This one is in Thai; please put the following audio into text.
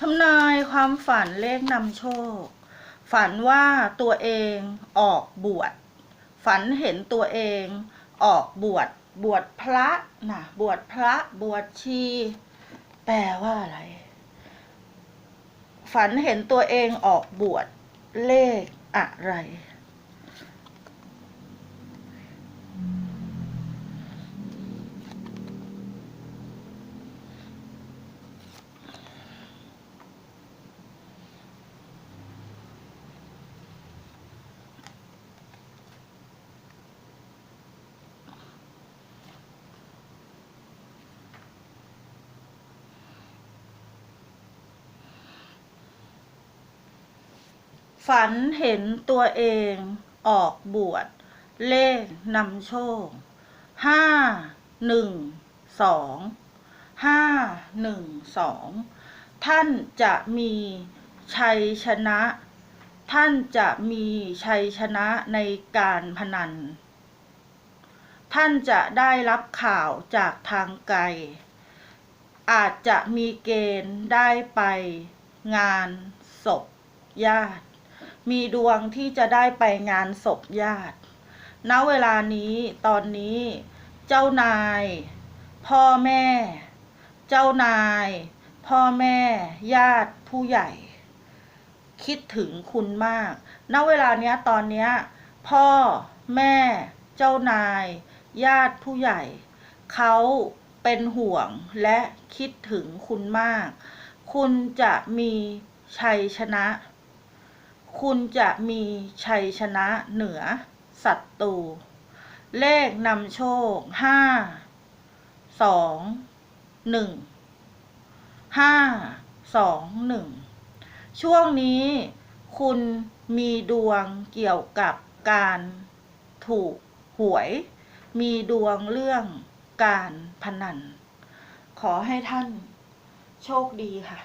ทำนายความฝันเลขนำโชค ฝันว่าตัวเองออกบวช ฝันเห็นตัวเองออกบวช บวชพระนะบวชพระบวชชี แปลว่าอะไร ฝันเห็นตัวเองออกบวชเลขอะไร ฝันเห็นตัวเองออกบวช เลขนำโชค ห้าหนึ่งสองห้าหนึ่งสองท่านจะมีชัยชนะ ท่านจะมีชัยชนะในการพนัน ท่านจะได้รับข่าวจากทางไกล อาจจะมีเกณฑ์ได้ไปงานศพญาติ มีดวงที่จะได้ไปงานศพญาติ ณ เวลานี้ตอนนี้ เจ้านาย พ่อแม่ เจ้านาย พ่อแม่ ญาติผู้ใหญ่ คิดถึงคุณมาก ณ เวลาเนี้ยตอนเนี้ย พ่อ แม่ เจ้านาย ญาติผู้ใหญ่ เขาเป็นห่วงและคิดถึงคุณมาก คุณจะมีชัยชนะ คุณจะมีชัยชนะเหนือศัตรู เลขนำโชคห้าสองหนึ่งห้าสองหนึ่งช่วงนี้คุณมีดวงเกี่ยวกับการถูกหวย มีดวงเรื่องการพนัน ขอให้ท่านโชคดีค่ะ